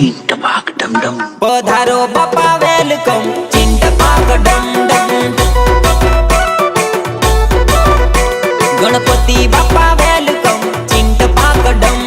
చింట డమ్ డమ్ ఓ పాపా వెల్కమ్ చింట డమ్ డమ్ గణపతి బాపా వెల్కమ్ చింటపాక డమ్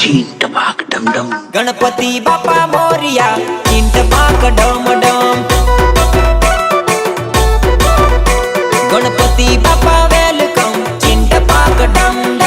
ચીંટ પાક ડમ ડમ ગણપતિ બાપા મોરિયા ચીંટ પાક ડમ ડમ ગણપતિ બાપા વેલકમ ચીંટ પાક ડમ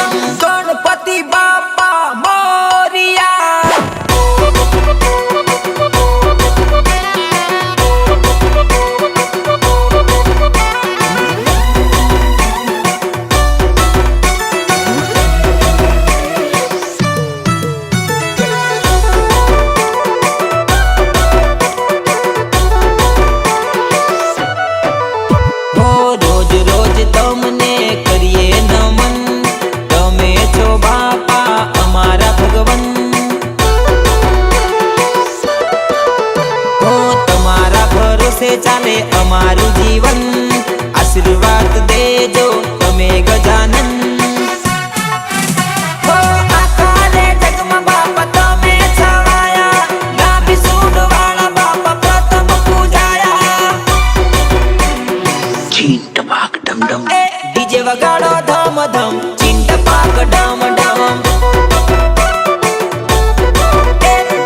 चीट पाक डम डम डीजे वगाड़ो धम धम चीट पाक डम डम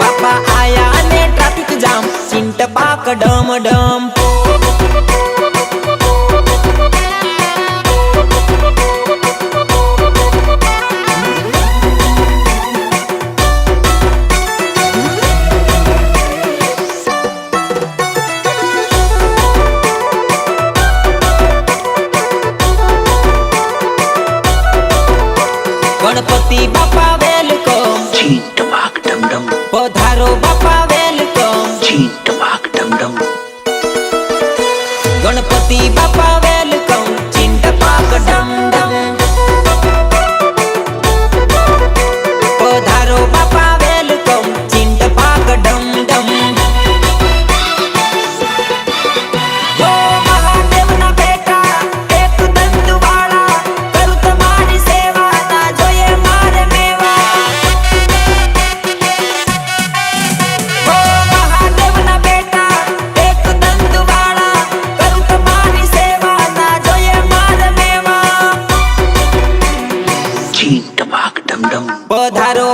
पापा आया ने ट्रैफिक जाम चीट पाक डम डम ধারো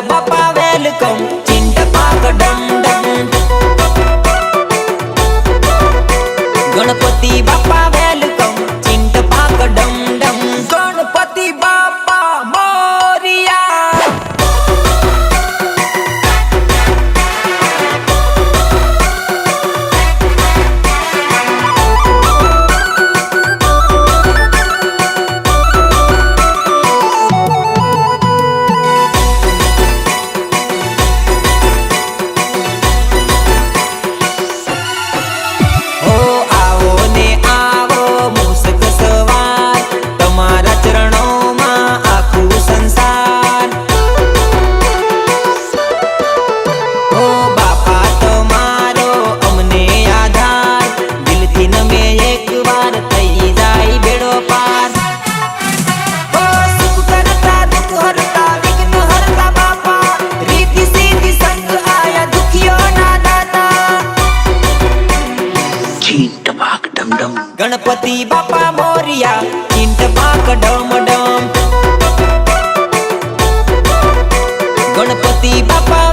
பாப்பா வேலுக்கம் சிண்ட பாக்கடம் ગણપતિ બાપા મોરિયા ચિંત પાક ડમ ડમ. ગણપતિ બાપા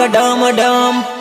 a dum a dum.